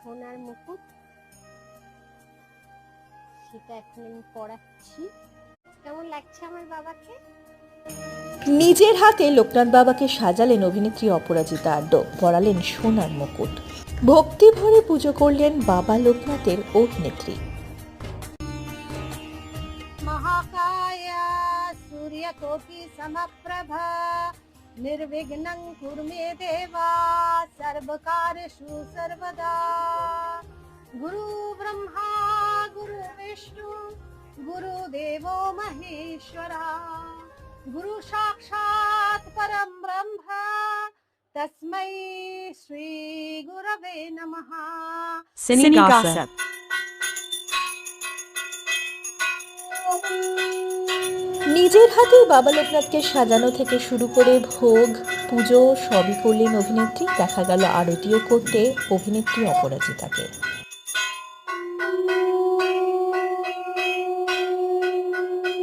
সোনার মুকুট। সেটা এখন আমি পরাচ্ছি। কেমন লাগছে আমার বাবাকে? নিজের হাতে লোকনাথ বাবাকে সাজালেন অভিনেত্রী অপরাজিতা আড্ড পড়ালেন সোনার মুকুট। ভক্তি ভরে পুজো করলেন বাবা লোকনাথের অভিনেত্রী। মহাকায়া সূর্যকোটি সমপ্রভা নির্বিঘ্ন কুর্মে দেবা। सर्वकार्येषु सर्वदा। गुरु ब्रह्मा गुरु विष्णु गुरुदेवो महेश्वरा। गुरु साक्षात् परं ब्रह्म तस्मै श्री गुरवे नमः gossip. নিজের হাতেই বাবা লোকনাথকে সাজানো থেকে শুরু করে ভোগ, পুজো, সবই করলেন অভিনেত্রী। দেখা গেল আরতিও করতে, অভিনেত্রী অপরাজিতাকে।